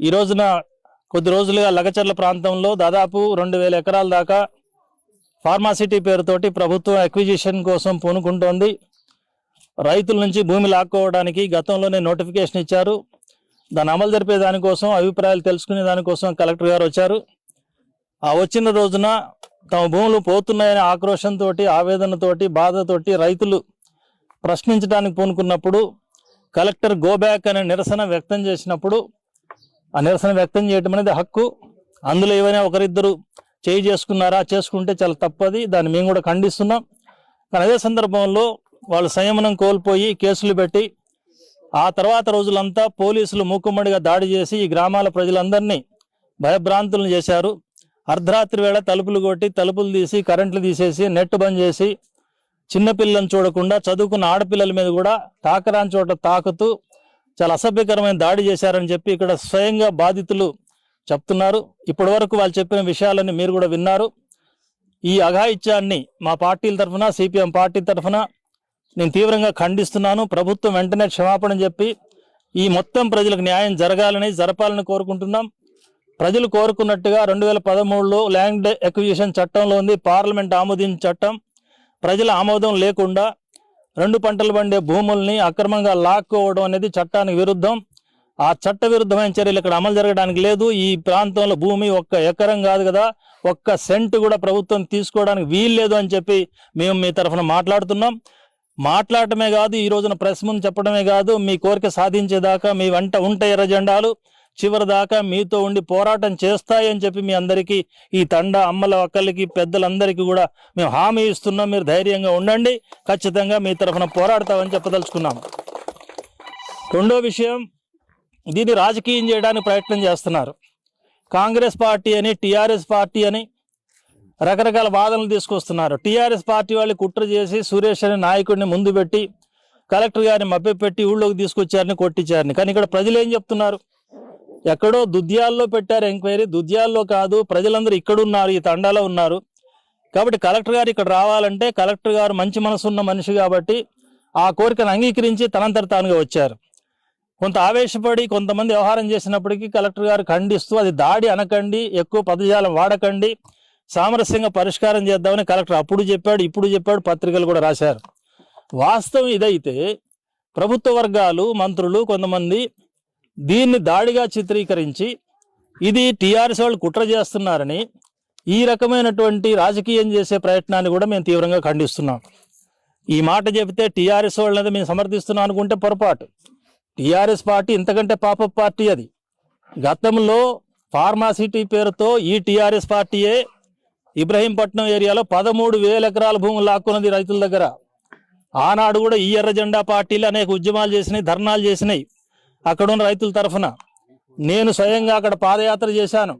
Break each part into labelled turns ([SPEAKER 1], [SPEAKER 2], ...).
[SPEAKER 1] ఈ రోజున కొద్ది రోజులుగా లగచర్ల ప్రాంతంలో దాదాపు రెండు వేల ఎకరాల దాకా ఫార్మాసిటీ పేరుతోటి ప్రభుత్వం అక్విజిషన్ కోసం పూనుకుంటోంది. రైతుల నుంచి భూమి లాక్కోవడానికి గతంలోనే నోటిఫికేషన్ ఇచ్చారు. దాన్ని అమలు జరిపే దానికోసం అభిప్రాయాలు తెలుసుకునే దానికోసం కలెక్టర్ గారు వచ్చారు. ఆ వచ్చిన రోజున తమ భూములు పోతున్నాయనే ఆక్రోషంతో ఆవేదనతోటి బాధతోటి రైతులు ప్రశ్నించడానికి పూనుకున్నప్పుడు కలెక్టర్ గోబ్యాక్ అనే నిరసన వ్యక్తం చేసినప్పుడు ఆ నిరసన వ్యక్తం చేయటం అనేది హక్కు. అందులో ఏమైనా ఒకరిద్దరు చేయి చేసుకున్నారా చేసుకుంటే చాలా తప్పది. దాన్ని మేము కూడా ఖండిస్తున్నాం. కానీ అదే సందర్భంలో వాళ్ళు సంయమనం కోల్పోయి కేసులు పెట్టి ఆ తర్వాత రోజులంతా పోలీసులు మూకుమ్మడిగా దాడి చేసి ఈ గ్రామాల ప్రజలందరినీ భయభ్రాంతులను చేశారు. అర్ధరాత్రి వేళ తలుపులు కొట్టి తలుపులు తీసి కరెంట్లు తీసేసి నెట్ బంద్ చేసి చిన్నపిల్లలను చూడకుండా చదువుకున్న ఆడపిల్లల మీద కూడా తాకరాని చోట తాకుతూ చాలా అసభ్యకరమైన దాడి చేశారని చెప్పి ఇక్కడ స్వయంగా బాధితులు చెప్తున్నారు. ఇప్పటి వరకు వాళ్ళు చెప్పిన విషయాలని మీరు కూడా విన్నారు. ఈ అఘాయిత్యాన్ని మా పార్టీల తరఫున సిపిఎం పార్టీ తరఫున నేను తీవ్రంగా ఖండిస్తున్నాను. ప్రభుత్వం వెంటనే క్షమాపణ చెప్పి ఈ మొత్తం ప్రజలకు న్యాయం జరగాలని జరపాలని కోరుకుంటున్నాం. ప్రజలు కోరుకున్నట్టుగా రెండు వేల పదమూడులో ల్యాండ్ ఎక్విజిషన్ చట్టంలో ఉంది. పార్లమెంట్ ఆమోదించిన చట్టం. ప్రజల ఆమోదం లేకుండా రెండు పంటలు పండే భూముల్ని అక్రమంగా లాక్కోవడం అనేది చట్టానికి విరుద్ధం. ఆ చట్ట విరుద్ధమైన చర్యలు ఇక్కడ అమలు జరగడానికి లేదు. ఈ ప్రాంతంలో భూమి ఒక్క ఎకరం కాదు కదా. ఒక్క సెంట్ కూడా ప్రభుత్వం తీసుకోవడానికి వీల్లేదు అని చెప్పి మేము మీ తరఫున మాట్లాడుతున్నాం. మాట్లాడటమే కాదు ఈ రోజున ప్రెస్ ముందు చెప్పడమే కాదు మీ కోరిక సాధించేదాకా మీ వెంట ఉంటే ఎర్ర జెండాలు. చివరి దాకా మీతో ఉండి పోరాటం చేస్తాయని చెప్పి మీ అందరికీ ఈ తండ అమ్మల అక్కలకి పెద్దలందరికీ కూడా మేము హామీ ఇస్తున్నాం. మీరు ధైర్యంగా ఉండండి. ఖచ్చితంగా మీ తరఫున పోరాడతామని చెప్పదలుచుకున్నాం. రెండో విషయం దీన్ని రాజకీయం చేయడానికి ప్రయత్నం చేస్తున్నారు. కాంగ్రెస్ పార్టీ అని టీఆర్ఎస్ పార్టీ అని రకరకాల వాదనలు తీసుకొస్తున్నారు. టీఆర్ఎస్ పార్టీ వాళ్ళు కుట్ర చేసి సురేష్ అనే నాయకుడిని ముందు పెట్టి కలెక్టర్ గారిని మభ్యపెట్టి ఊళ్ళోకి తీసుకొచ్చారని కొట్టించారని. కానీ ఇక్కడ ప్రజలు ఏం చెప్తున్నారు? ఎక్కడో దుద్యాల్లో పెట్టారు ఎంక్వైరీ. దుద్యాల్లో కాదు ప్రజలందరూ ఇక్కడున్నారు ఈ తండాలో ఉన్నారు. కాబట్టి కలెక్టర్ గారు ఇక్కడ రావాలంటే కలెక్టర్ గారు మంచి మనసున్న మనిషి కాబట్టి ఆ కోరికను అంగీకరించి తనంతట తానుగా వచ్చారు. కొంత ఆవేశపడి కొంతమంది వ్యవహారం చేసినప్పటికీ కలెక్టర్ గారు ఖండిస్తూ అది దాడి అనకండి ఎక్కువ పదజాలం వాడకండి సామరస్యంగా పరిష్కారం చేద్దామని కలెక్టర్ అప్పుడు చెప్పాడు ఇప్పుడు చెప్పాడు పత్రికలు కూడా రాశారు. వాస్తవం ఇదైతే ప్రభుత్వ వర్గాలు మంత్రులు కొంతమంది దీన్ని దాడిగా చిత్రీకరించి ఇది టీఆర్ఎస్ వాళ్ళు కుట్ర చేస్తున్నారని ఈ రకమైనటువంటి రాజకీయం చేసే ప్రయత్నాన్ని కూడా మేము తీవ్రంగా ఖండిస్తున్నాం. ఈ మాట చెబితే టీఆర్ఎస్ వాళ్ళని మేము సమర్థిస్తున్నాం అనుకుంటే పొరపాటు. టీఆర్ఎస్ పార్టీ ఇంతకంటే పాప పార్టీ అది. గతంలో ఫార్మాసిటీ పేరుతో ఈ టీఆర్ఎస్ పార్టీయే ఇబ్రహీంపట్నం ఏరియాలో పదమూడు వేల ఎకరాల భూములు లాక్కున్నది రైతుల దగ్గర. ఆనాడు కూడా ఈ ఎర్ర జెండా పార్టీలు అనేక ఉద్యమాలు చేసినాయి ధర్నాలు చేసినాయి. అక్కడ ఉన్న రైతుల తరఫున నేను స్వయంగా అక్కడ పాదయాత్ర చేశాను.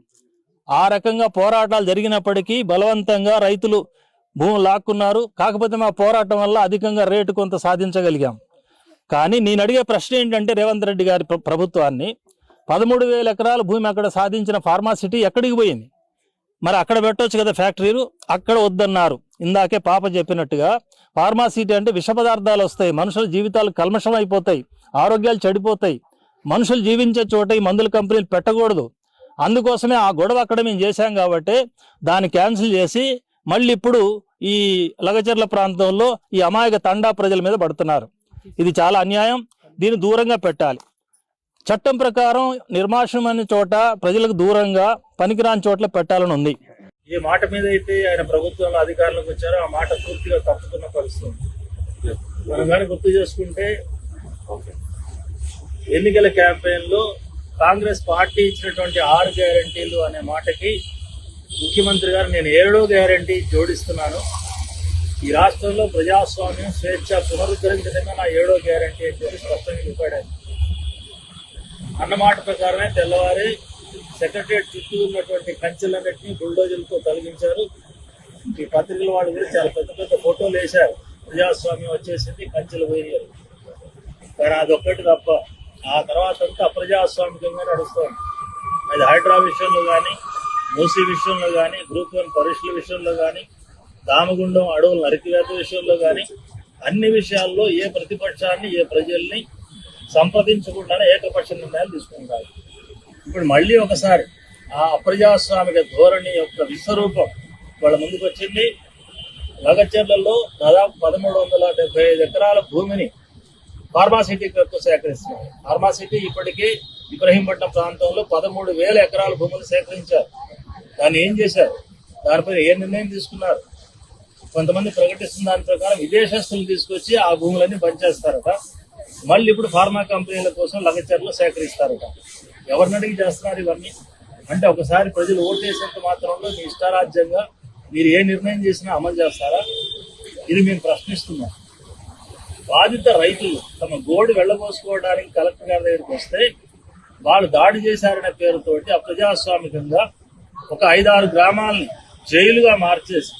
[SPEAKER 1] ఆ రకంగా పోరాటాలు జరిగినప్పటికీ బలవంతంగా రైతులు భూములు లాక్కున్నారు. కాకపోతే మా పోరాటం వల్ల అధికంగా రేటు కొంత సాధించగలిగాం. కానీ నేను అడిగే ప్రశ్న ఏంటంటే రేవంత్ రెడ్డి గారి ప్రభుత్వాన్ని పదమూడు వేల ఎకరాల భూమి అక్కడ సాధించిన ఫార్మాసిటీ ఎక్కడికి పోయింది? మరి అక్కడ పెట్టవచ్చు కదా ఫ్యాక్టరీలు? అక్కడ వద్దన్నారు. ఇందాకే పాప చెప్పినట్టుగా ఫార్మాసిటీ అంటే విష పదార్థాలు వస్తాయి. మనుషుల జీవితాలు కల్మషం అయిపోతాయి. ఆరోగ్యాలు చెడిపోతాయి. మనుషులు జీవించే చోట ఈ మందుల కంపెనీలు పెట్టకూడదు. అందుకోసమే ఆ గొడవ అక్కడ మేము చేశాం కాబట్టి దాన్ని క్యాన్సిల్ చేసి మళ్ళీ ఇప్పుడు ఈ లగచర్ల ప్రాంతంలో ఈ అమాయక తండా ప్రజల మీద పడుతున్నారు. ఇది చాలా అన్యాయం. దీన్ని దూరంగా పెట్టాలి. చట్టం ప్రకారం నిర్మాషమైన చోట ప్రజలకు దూరంగా పనికిరాని చోట్ల పెట్టాలని ఉంది. ఏ మాట మీద అయితే ఆయన ప్రభుత్వంలో అధికారులకు వచ్చారో. ఆ మాట పూర్తిగా తప్పుతున్న పరిస్థితి మనం కానీ గుర్తు చేసుకుంటే ఎన్నికల క్యాంపెయిన్లో కాంగ్రెస్ పార్టీ ఇచ్చినటువంటి ఆరు గ్యారంటీలు అనే మాటకి ముఖ్యమంత్రి గారు నేను ఏడో గ్యారంటీ జోడిస్తున్నాను. ఈ రాష్ట్రంలో ప్రజాస్వామ్యం స్వేచ్ఛ పునరుద్ధరించడమే నా ఏడో గ్యారంటీ అని చెప్పి స్పష్టంగా చెప్పాడు. అన్నమాట ప్రకారమే తెల్లవారి సెక్రటరియట్ చుట్టూ ఉన్నటువంటి కంచెలన్నింటినీ బుల్డోజర్లతో తొలగించారు. ఈ పత్రికల వాళ్ళు కూడా చాలా పెద్ద పెద్ద ఫోటోలు వేశారు. ప్రజాస్వామ్యం వచ్చేసింది కంచెలు పోయారు కానీ అదొక్కటి తప్ప ఆ తర్వాత అంతా అప్రజాస్వామికంగా నడుస్తుంది. అది హైడ్రా విషయంలో కానీ మూసీ విషయంలో కానీ గ్రూప్ వన్ పరీక్షల విషయంలో కానీ దామగుండం అడవుల నరికివేత విషయంలో కానీ అన్ని విషయాల్లో ఏ ప్రతిపక్షాన్ని ఏ ప్రజల్ని సంప్రదించకుండానే ఏకపక్ష నిర్ణయాలు తీసుకుంటారు. ఇప్పుడు మళ్ళీ ఒకసారి ఆ అప్రజాస్వామిక ధోరణి యొక్క విశ్వరూపం వాళ్ళ ముందుకు వచ్చింది లగచర్లలో దాదాపు పదమూడు వందల డెబ్బై ఐదు ఎకరాల భూమిని ఫార్మాసిటీ పేరుతో సేకరిస్తున్నారు. ఫార్మాసిటీ ఇప్పటికే ఇబ్రహీంపట్నం ప్రాంతంలో పదమూడు వేల ఎకరాల భూములు సేకరించారు. దాన్ని ఏం చేశారు? దానిపై ఏ నిర్ణయం తీసుకున్నారు? కొంతమంది ప్రకటిస్తున్న దాని ప్రకారం విదేశస్తులు తీసుకొచ్చి ఆ భూములన్నీ పనిచేస్తారట మళ్ళీ ఇప్పుడు ఫార్మా కంపెనీల కోసం లగచర్లు సేకరిస్తారట. ఎవరిని అడిగి చేస్తున్నారు ఇవన్నీ? అంటే ఒకసారి ప్రజలు ఓటేసేంత మాత్రంలో మీ ఇష్టారాజ్యంగా మీరు ఏ నిర్ణయం చేసినా అమలు చేస్తారా? ఇది మేము ప్రశ్నిస్తున్నాం. బాధిత రైతులు తమ గోడు వెళ్ళబోసుకోవడానికి కలెక్టర్ గారి దగ్గరికి వస్తే వాళ్ళు దాడి చేశారనే పేరుతోటి అప్రజాస్వామికంగా ఒక ఐదారు గ్రామాలని జైలుగా మార్చేసి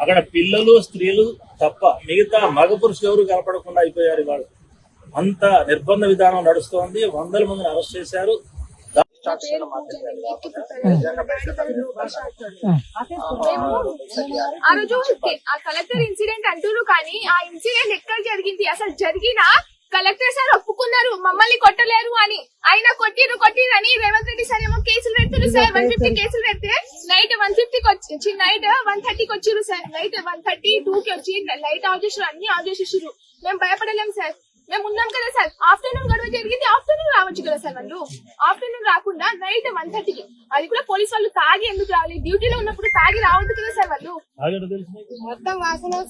[SPEAKER 1] అక్కడ పిల్లలు స్త్రీలు తప్ప మిగతా మగ పురుషులు ఎవరు కనపడకుండా అయిపోయారు వాళ్ళు అంత నిర్బంధ విధానం నడుస్తోంది. వందల మందిని అరెస్ట్ చేశారు.
[SPEAKER 2] ఆ రోజు ఆ కలెక్టర్ ఇన్సిడెంట్ అంటున్నారు కానీ ఆ ఇన్సిడెంట్ ఎక్కడ జరిగింది? అసలు జరిగినా కలెక్టర్ సార్ ఒప్పుకున్నారు. మమ్మల్ని కొట్టలేరు అని. అయినా కొట్టిరు కొట్టిరు అని రేవంత్ రెడ్డి సార్ ఏమో కేసులు పెడుతున్నారు సార్. వన్ ఫిఫ్టీ కేసులు పెడితే నైట్ వన్ ఫిఫ్టీకి వచ్చి నైట్ వన్ థర్టీకి వచ్చిరు sir. Night one thirty two కి వచ్చి లైట్ ఆఫ్ చేసారు అన్ని ఆఫ్ చేసేసారు మేము భయపడలేం సార్. మేము ఉన్నాం కదా సార్. ఆఫ్టర్నూన్ గడువు జరిగింది. ఆఫ్టర్నూన్ రావచ్చు కదా సార్ వాళ్ళు. ఆఫ్టర్నూన్ రాకుండా నైట్ వన్ థర్టీకి. అది కూడా పోలీస్ వాళ్ళు తాగి ఎందుకు రావాలి? డ్యూటీలో ఉన్నప్పుడు తాగి రావద్దు కదా సార్ వాళ్ళు?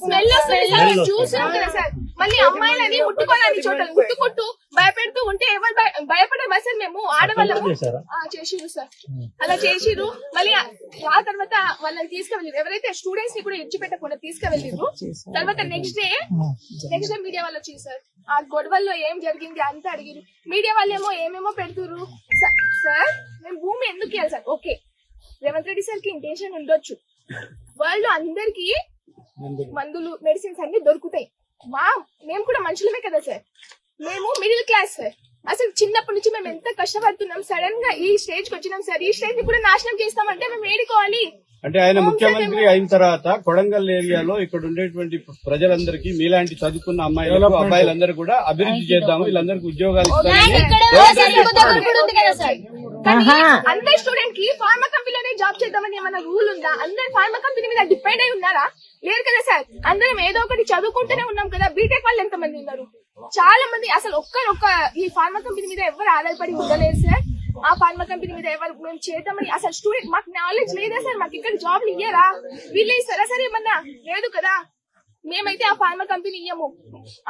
[SPEAKER 2] స్మెల్ వస్తుంది. సార్. మేము చూసాం కదా సార్. మళ్ళీ అమ్మాయిలని ముట్టుకోవాలని చోట. ముట్టుకుంటూ భయపెడుతూ ఉంటే ఎవరు భయ- భయపడమా సార్ మేము? ఆడవాళ్ళము. చేసిరు సార్. అలా చేసిరు మళ్ళీ ఆ తర్వాత వాళ్ళని తీసుకువెళ్ళారు ఎవరైతే స్టూడెంట్స్ని కూడా ఇచ్చి పెట్టకుండా తీసుకువెళ్ళిరు తర్వాత next day next day media వాళ్ళు వచ్చి సార్. ఆ గొడవల్లో ఏం జరిగింది అంతా అడిగిరు మీడియా వాళ్ళేమో ఏమేమో పెడుతురు సార్ మేము భూమి ఎందుకు ఇవ్వాలి సార్? ఓకే. రేవంత్ రెడ్డి సార్కి ఇంటెన్షన్ ఉండొచ్చు. వాళ్ళు అందరికి మందులు మెడిసిన్స్ అన్ని దొరుకుతాయి. మా మేము కూడా మనుషులమే కదా సార్. మేము మిడిల్ క్లాస్ సార్. అసలు చిన్నప్పటి నుంచి మేము ఎంత కష్టపడుతున్నాం. సడన్గా ఈ స్టేజ్కి వచ్చినాం సార్. ఈ స్టేజ్ని కూడా నాశనం చేస్తామంటే మేము ఏడుకోవాలి.
[SPEAKER 3] అంటే ఆయన ముఖ్యమంత్రి అయిన తర్వాత కొడంగల్ ఏరియాలో ఇక్కడ ఉండేటువంటి ప్రజలందరికీ మీలాంటి చదువుకున్న అమ్మాయిలకు అబ్బాయిలందరూ కూడా అభివృద్ధి చేద్దాము. వీళ్ళందరికీ ఉద్యోగాలు
[SPEAKER 2] అందరి స్టూడెంట్కి ఫార్మా కంపెనీలోనే జాబ్ చేద్దామని ఏమైనా రూల్ ఉందా? అందరు ఫార్మా కంపెనీ మీద డిపెండ్ అయి ఉన్నారా? లేరు కదా సార్. అందరం ఏదో ఒకటి చదువుకుంటూనే ఉన్నాం కదా. బీటెక్ వాళ్ళు ఎంత మంది ఉన్నారు? చాలా మంది అసలు ఒక్కరు ఒక్క ఈ ఫార్మా కంపెనీ మీద ఎవరు ఆధారపడి ఉండలేరు సార్. ఆ ఫార్మా కంపెనీ మీద ఎవరు మేము చేద్దామని అసలు స్టూడెంట్ మాకు నాలెడ్జ్ లేదా సార్? మాకు ఇక్కడ జాబ్లు ఇయ్యరా? వీళ్ళు ఇస్తారా సార్ ఏమన్నా లేదు కదా? మేమైతే ఆ ఫార్మా కంపెనీ ఇయ్యము.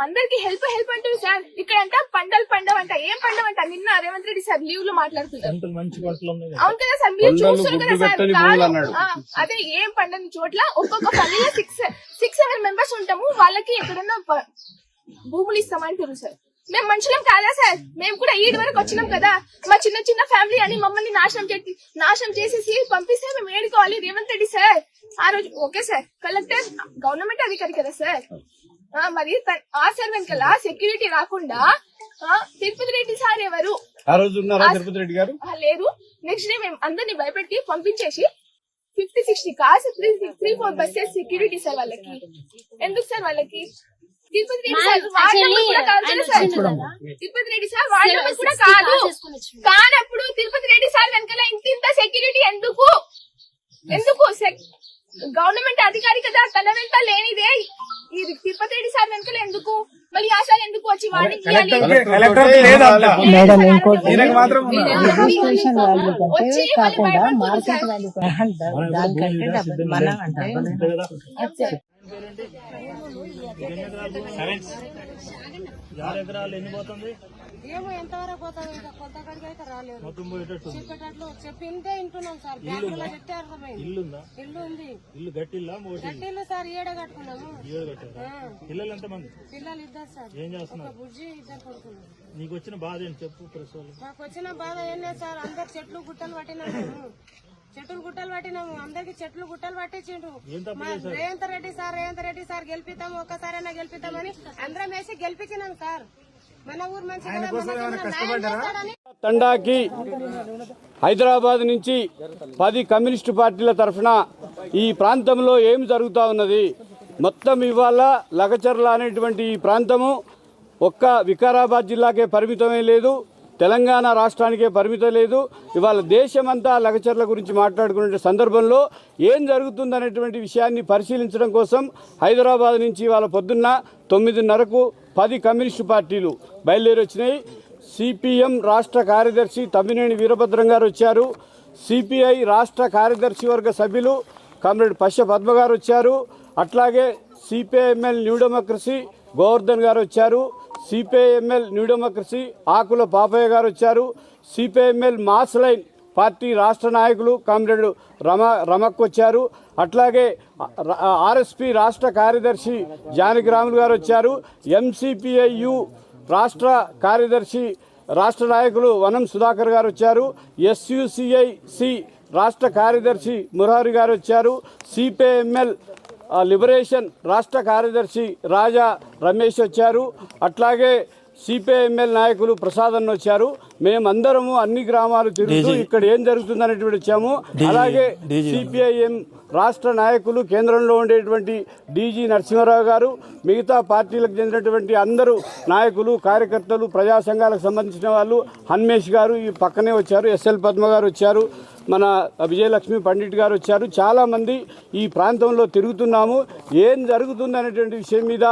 [SPEAKER 2] అందరికి హెల్ప్ హెల్ప్ అంటారు సార్. ఇక్కడ అంట పంటలు పండవంట. ఏం పండవంట? నిన్న రేవంత్ రెడ్డి సార్ లీవ్లో మాట్లాడుతున్నారు.
[SPEAKER 1] పంటలు మంచి పంటలు ఉన్నాయి కదా.
[SPEAKER 2] అవును కదా సార్? మీరు చూస్తారు కదా సార్. అదే ఏం పండని చోట్ల ఒక్కొక్క పల్లెలో సిక్స్ సిక్స్ సెవెన్ మెంబర్స్ ఉంటాము. వాళ్ళకి ఎక్కడన్నా భూములు ఇస్తామంటారు సార్ మేము మనుషులం కాదా సార్? మేము కూడా ఈడి వరకు వచ్చినాం కదా. మా చిన్న చిన్న ఫ్యామిలీ అని మమ్మల్ని నాశనం చేసి నాశనం చేసేసి పంపిస్తే మేము ఏడుకోవాలి. రేవంత్ రెడ్డి సార్. ఆ రోజు ఓకే సార్. కలెక్టర్ గవర్నమెంట్ అధికారి కదా సార్. మరి ఆ సార్ వెనకాల సెక్యూరిటీ రాకుండా తిరుపతి రెడ్డి సార్ ఎవరు?
[SPEAKER 3] ఆ రోజు తిరుపతి రెడ్డి గారు?
[SPEAKER 2] లేరు. నెక్స్ట్ డే మేము అందరిని భయపెట్టి పంపించేసి fifty sixty cars three three four buses security sir వాళ్ళకి. ఎందుకు సార్ వాళ్ళకి? తిరుపతి రెడ్డి సార్ తిరుపతి రెడ్డి సార్ కూడా కాదు. కానప్పుడు తిరుపతి రెడ్డి సార్ వెనకాల ఇంత ఇంత సెక్యూరిటీ ఎందుకు? ఎందుకు? గవర్నమెంట్ అధికారి కదా తన వెంట లేనిదే ఇది తిరుపతి రెడ్డి సార్ వెనకాల ఎందుకు? మళ్ళీ ఆ సార్ ఎందుకు వచ్చి వార్నింగ్ వచ్చి
[SPEAKER 4] కాకుండా మార్కెట్. వాల్యూ దానికంటే మనం అంటే
[SPEAKER 1] యాభై ఎకరాలు ఎన్ని పోతుంది?
[SPEAKER 5] ఏమో ఎంతవరకు పోతాం ఇంకా కొంత కాడికి అయితే రాలేదు.
[SPEAKER 1] మొత్తం పోయేటట్టు
[SPEAKER 5] చెప్పేటట్లు చెప్పిందే వింటున్నాం సార్. బ్యాంకులో చెప్తే అర్థమైంది.
[SPEAKER 1] ఇల్లు ఉందా?
[SPEAKER 5] ఇల్లు ఉంది.
[SPEAKER 1] ఇల్లు గట్టిల్లా? మోటి
[SPEAKER 5] కట్టిల్లు సార్ ఏడ కట్టుకున్నాము.
[SPEAKER 1] ఏడు కట్టారా? పిల్లలు ఎంతమంది?
[SPEAKER 5] పిల్లలు ఇద్దరు సార్.
[SPEAKER 1] ఏం చేస్తున్నారు?
[SPEAKER 5] బుజ్జి ఇద్దరు కొడుకున్నారు
[SPEAKER 1] నీకు వచ్చిన బాధ ఏంటి? చెప్పు వాళ్ళు
[SPEAKER 5] మాకు వచ్చిన బాధ ఏం లేదు సార్. అందరు చెట్లు గుట్టలు పట్టినాము చెట్లు గుట్టలు పట్టినాము. అందరికి చెట్లు గుట్టలు పట్టించిండు మా రేవంత్ రెడ్డి సార్ రేవంత్ రెడ్డి సార్ గెలిపిద్దాము ఒక్కసారైనా గెలిపిద్దామని అందరం వేసి గెలిపించినాం సార్. మన ఊరు మంచి
[SPEAKER 3] తండాకి హైదరాబాద్ నుంచి పది కమ్యూనిస్టు పార్టీల తరఫున ఈ ప్రాంతంలో ఏం జరుగుతూ ఉన్నది? మొత్తం ఇవాళ లగచర్ల అనేటువంటి ఈ ప్రాంతము ఒక్క వికారాబాద్ జిల్లాకే పరిమితమే లేదు. తెలంగాణ రాష్ట్రానికే పరిమితం లేదు. ఇవాళ దేశమంతా లగచర్ల గురించి మాట్లాడుకునే సందర్భంలో ఏం జరుగుతుందనేటువంటి విషయాన్ని పరిశీలించడం కోసం హైదరాబాద్ నుంచి ఇవాళ పొద్దున్న తొమ్మిదిన్నరకు పది కమ్యూనిస్టు పార్టీలు బయలుదేరి వచ్చినాయి సిపిఎం రాష్ట్ర కార్యదర్శి తమ్మినేని వీరభద్రం గారు వచ్చారు. సిపిఐ రాష్ట్ర కార్యదర్శి వర్గ సభ్యులు కామ్రేడ్ పశ్య పద్మ గారు వచ్చారు. అట్లాగే CPIML New democracy Govardhan garu వచ్చారు. సిపిఐఎంఎల్ న్యూ డెమోక్రసీ ఆకుల పాపయ్య గారు వచ్చారు. సిపిఐఎంఎల్ మాస్ లైన్ పార్టీ రాష్ట్ర నాయకులు కామ్రేడ్ రమ రమక్ వచ్చారు. అట్లాగే ఆర్ఎస్పి రాష్ట్ర కార్యదర్శి జానకి రాములు గారు వచ్చారు. ఎంసిపిఐయు రాష్ట్ర కార్యదర్శి రాష్ట్ర నాయకులు వనం సుధాకర్ గారు వచ్చారు. ఎస్యుసిఐసి రాష్ట్ర కార్యదర్శి మురారి గారు వచ్చారు. సిపిఎంఎల్ లిబరేషన్ రాష్ట్ర కార్యదర్శి రాజా రమేష్ వచ్చారు. అట్లాగే సిపిఐఎంఎల్ నాయకులు ప్రసాద్ అన్న వచ్చారు. మేమందరము అన్ని గ్రామాలు తిరుగుతూ ఇక్కడ ఏం జరుగుతుంది అనేటువంటి వచ్చాము అలాగే సిపిఐఎం రాష్ట్ర నాయకులు కేంద్రంలో ఉండేటువంటి డీజీ నరసింహారావు గారు మిగతా పార్టీలకు చెందినటువంటి అందరూ నాయకులు కార్యకర్తలు ప్రజా సంఘాలకు సంబంధించిన వాళ్ళు హన్మేష్ గారు ఈ పక్కనే వచ్చారు ఎస్ఎల్ పద్మ గారు వచ్చారు మన విజయలక్ష్మి పండిట్ గారు వచ్చారు. చాలామంది ఈ ప్రాంతంలో తిరుగుతున్నాము. ఏం జరుగుతుంది అనేటువంటి విషయం మీద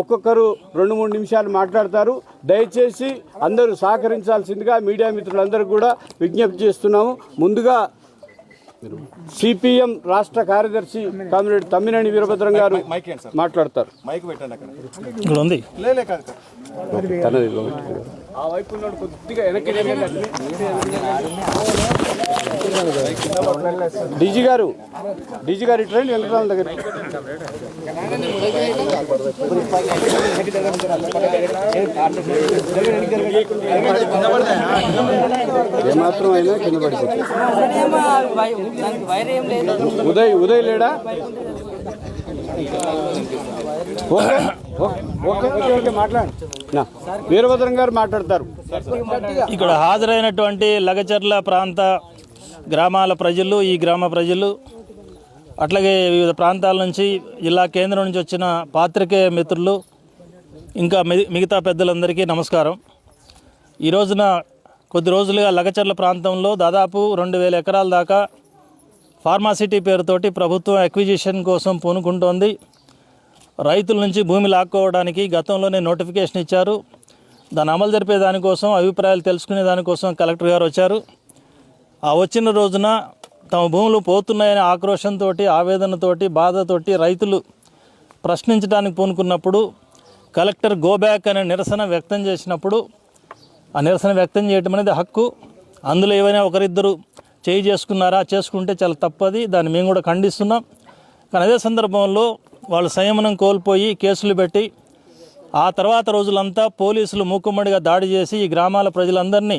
[SPEAKER 3] ఒక్కొక్కరు రెండు మూడు నిమిషాలు మాట్లాడతారు. దయచేసి అందరూ సహకరించాల్సిందిగా మీడియా మిత్రులందరూ కూడా విజ్ఞప్తి చేస్తున్నాము. ముందుగా సిపిఎం రాష్ట్ర కార్యదర్శి కామ్రేడ్ తమ్మినేని వీరభద్రం గారు మాట్లాడతారు.
[SPEAKER 1] ఇక్కడ ఉంది.
[SPEAKER 3] తనది ఆ వైపు ఉన్నాడు కొద్దిగా వెనక్కి జరగండి. డీజీ గారు డీజీ గారు ఇటు రండి వెంకటరామ దగ్గర. ఏమాత్రం అయినా కింద పడిపోతుంది. ఉదయ్ ఉదయ్ లేడా? Okay okay okay. ఓకే మాట్లాడు నా వీరభద్రం గారు మాట్లాడతారు.
[SPEAKER 1] ఇక్కడ హాజరైనటువంటి లగచర్ల ప్రాంత గ్రామాల ప్రజలు ఈ గ్రామ ప్రజలు అట్లాగే వివిధ ప్రాంతాల నుంచి జిల్లా కేంద్రం నుంచి వచ్చిన పాత్రికేయ మిత్రులు ఇంకా మి- మిగతా పెద్దలందరికీ నమస్కారం. ఈ రోజున కొద్ది రోజులుగా లగచర్ల ప్రాంతంలో దాదాపు రెండు వేల ఎకరాల దాకా ఫార్మాసిటీ పేరుతోటి ప్రభుత్వం అక్విజిషన్ కోసం పూనుకుంటోంది. రైతుల నుంచి భూమి లాక్కోవడానికి గతంలోనే నోటిఫికేషన్ ఇచ్చారు. దాన్ని అమలు జరిపే దానికోసం అభిప్రాయాలు తెలుసుకునే దానికోసం కలెక్టర్ గారు వచ్చారు. ఆ వచ్చిన రోజున తమ భూములు పోతున్నాయనే ఆక్రోషంతో ఆవేదనతోటి బాధతోటి రైతులు ప్రశ్నించడానికి పూనుకున్నప్పుడు కలెక్టర్ గో బ్యాక్ అనే నిరసన వ్యక్తం చేసినప్పుడు ఆ నిరసన వ్యక్తం చేయటం అనేది హక్కు. అందులో ఏవైనా ఒకరిద్దరు చేయి చేసుకున్నారా? చేసుకుంటే చాలా తప్పది. దాన్ని మేము కూడా ఖండిస్తున్నాం. కానీ అదే సందర్భంలో వాళ్ళు సంయమనం కోల్పోయి కేసులు పెట్టి ఆ తర్వాత రోజులంతా పోలీసులు మూకుమ్మడిగా దాడి చేసి ఈ గ్రామాల ప్రజలందరినీ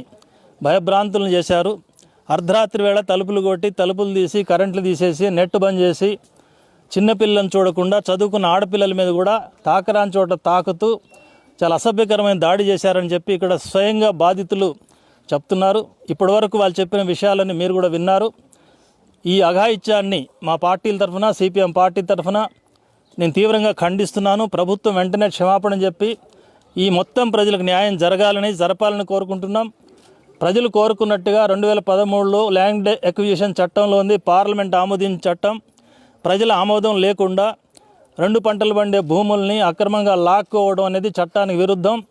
[SPEAKER 1] భయభ్రాంతులను చేశారు. అర్ధరాత్రి వేళ తలుపులు కొట్టి తలుపులు తీసి కరెంట్లు తీసేసి నెట్ బంద్ చేసి చిన్నపిల్లలను చూడకుండా చదువుకున్న ఆడపిల్లల మీద కూడా తాకరాని చోట తాకుతూ చాలా అసభ్యకరమైన దాడి చేశారని చెప్పి ఇక్కడ స్వయంగా బాధితులు చెప్తున్నారు. ఇప్పటివరకు వాళ్ళు చెప్పిన విషయాలని మీరు కూడా విన్నారు. ఈ అఘాయిత్యాన్ని మా పార్టీల తరఫున సిపిఎం పార్టీ తరఫున నేను తీవ్రంగా ఖండిస్తున్నాను. ప్రభుత్వం వెంటనే క్షమాపణ చెప్పి ఈ మొత్తం ప్రజలకు న్యాయం జరగాలని జరపాలని కోరుకుంటున్నాం. ప్రజలు కోరుకున్నట్టుగా రెండు వేల పదమూడులో ల్యాండ్ ఎక్విజిషన్ చట్టంలో ఉంది. పార్లమెంట్ ఆమోదించిన చట్టం. ప్రజల ఆమోదం లేకుండా రెండు పంటలు పండే భూముల్ని అక్రమంగా లాక్కోవడం అనేది చట్టానికి విరుద్ధం.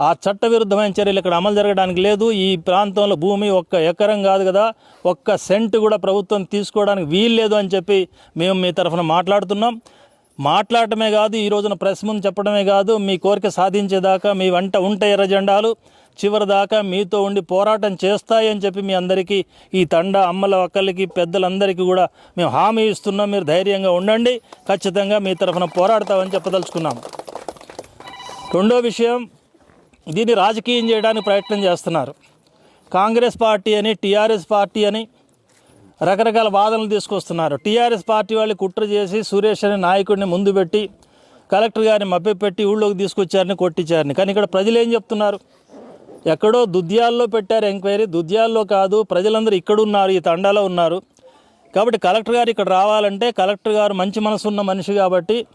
[SPEAKER 1] ఆ చట్ట విరుద్ధమైన చర్యలు ఇక్కడ అమలు జరగడానికి లేదు. ఈ ప్రాంతంలో భూమి ఒక్క ఎకరం కాదు కదా. ఒక్క సెంటు కూడా ప్రభుత్వం తీసుకోవడానికి వీలు లేదు అని చెప్పి మేము మీ తరఫున మాట్లాడుతున్నాం. మాట్లాడటమే కాదు ఈ రోజున ప్రెస్ ముందు చెప్పడమే కాదు మీ కోరిక సాధించేదాకా మీ వంట ఉంట ఎర్ర జెండాలు చివరి దాకా మీతో ఉండి పోరాటం చేస్తాయని చెప్పి మీ అందరికీ ఈ తండ అమ్మల ఒక్కళ్ళకి పెద్దలందరికీ కూడా మేము హామీ ఇస్తున్నాం. మీరు ధైర్యంగా ఉండండి. ఖచ్చితంగా మీ తరఫున పోరాడతామని చెప్పదలుచుకున్నాం. రెండో విషయం దీన్ని రాజకీయం చేయడానికి ప్రయత్నం చేస్తున్నారు. కాంగ్రెస్ పార్టీ అని టీఆర్ఎస్ పార్టీ అని రకరకాల వాదనలు తీసుకొస్తున్నారు. టీఆర్ఎస్ పార్టీ వాళ్ళు కుట్ర చేసి సురేష్ అనే నాయకుడిని ముందు పెట్టి కలెక్టర్ గారిని మభ్యపెట్టి ఊళ్ళోకి తీసుకొచ్చారని కొట్టించారని. కానీ ఇక్కడ ప్రజలు ఏం చెప్తున్నారు? ఎక్కడో దుద్యాల్లో పెట్టారు ఎంక్వైరీ. దుద్యాల్లో కాదు ప్రజలందరూ ఇక్కడ ఉన్నారు ఈ తండాలో ఉన్నారు. కాబట్టి కలెక్టర్ గారు ఇక్కడ రావాలంటే కలెక్టర్ గారు మంచి మనసు ఉన్న మనిషి కాబట్టి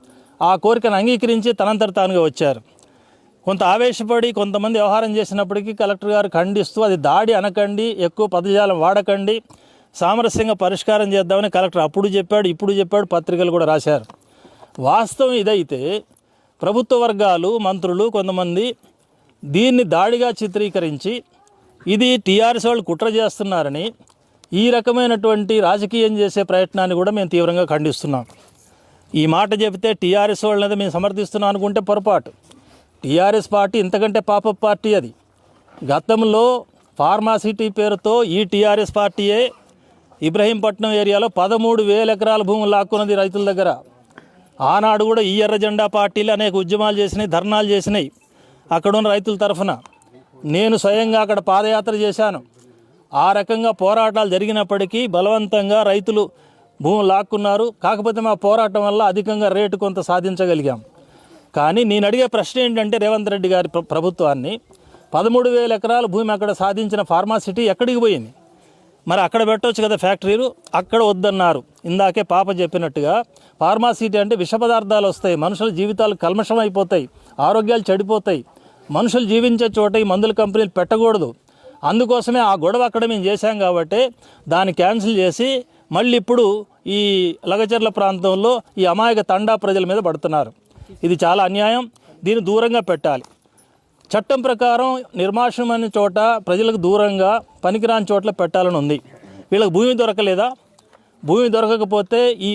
[SPEAKER 1] ఆ కోరికను అంగీకరించి తనంతట తానుగా వచ్చారు. కొంత ఆవేశపడి కొంతమంది వ్యవహారం చేసినప్పటికీ కలెక్టర్ గారు ఖండిస్తూ అది దాడి అనకండి ఎక్కువ పదజాలం వాడకండి సామరస్యంగా పరిష్కారం చేద్దామని కలెక్టర్ అప్పుడు చెప్పాడు ఇప్పుడు చెప్పాడు పత్రికలు కూడా రాశారు. వాస్తవం ఇదైతే ప్రభుత్వ వర్గాలు మంత్రులు కొంతమంది దీన్ని దాడిగా చిత్రీకరించి ఇది టీఆర్ఎస్ వాళ్ళు కుట్ర చేస్తున్నారని ఈ రకమైనటువంటి రాజకీయం చేసే ప్రయత్నాన్ని కూడా మేము తీవ్రంగా ఖండిస్తున్నాం. ఈ మాట చెబితే టీఆర్ఎస్ వాళ్ళని మేము సమర్థిస్తున్నాం అనుకుంటే పొరపాటు. టీఆర్ఎస్ పార్టీ ఇంతకంటే పాప పార్టీ అది. గతంలో ఫార్మాసిటీ పేరుతో ఈ టీఆర్ఎస్ పార్టీయే ఇబ్రహీంపట్నం ఏరియాలో పదమూడు వేల ఎకరాల భూములు లాక్కున్నది రైతుల దగ్గర. ఆనాడు కూడా ఈ ఎర్ర జెండా పార్టీలు అనేక ఉద్యమాలు చేసినాయి ధర్నాలు చేసినాయి అక్కడున్న రైతుల తరఫున. నేను స్వయంగా అక్కడ పాదయాత్ర చేశాను. ఆ రకంగా పోరాటాలు జరిగినప్పటికీ బలవంతంగా రైతులు భూములు లాక్కున్నారు. కాకపోతే మా పోరాటం వల్ల అధికంగా రేటు కొంత సాధించగలిగాం. కానీ నేను అడిగే ప్రశ్న ఏంటంటే రేవంత్ రెడ్డి గారి ప్రభుత్వాన్ని పదమూడు వేల ఎకరాల భూమి అక్కడ సాధించిన ఫార్మాసిటీ ఎక్కడికి పోయింది? మరి అక్కడ పెట్టవచ్చు కదా ఫ్యాక్టరీలు అక్కడ వద్దన్నారు. ఇందాకే పాప చెప్పినట్టుగా ఫార్మాసిటీ అంటే విష పదార్థాలు వస్తాయి మనుషుల జీవితాలు కల్మషం అయిపోతాయి ఆరోగ్యాలు చెడిపోతాయి మనుషులు జీవించే చోట ఈ మందుల కంపెనీలు పెట్టకూడదు. అందుకోసమే ఆ గొడవ అక్కడ మేము చేశాం కాబట్టి దాన్ని క్యాన్సిల్ చేసి మళ్ళీ ఇప్పుడు ఈ లగచర్ల ప్రాంతంలో ఈ అమాయక తండా ప్రజల మీద పడుతున్నారు. ఇది చాలా అన్యాయం. దీన్ని దూరంగా పెట్టాలి. చట్టం ప్రకారం నిర్మాషమైన చోట ప్రజలకు దూరంగా పనికిరాని చోట్ల పెట్టాలని ఉంది. వీళ్ళకి భూమి దొరకలేదా? భూమి దొరకకపోతే ఈ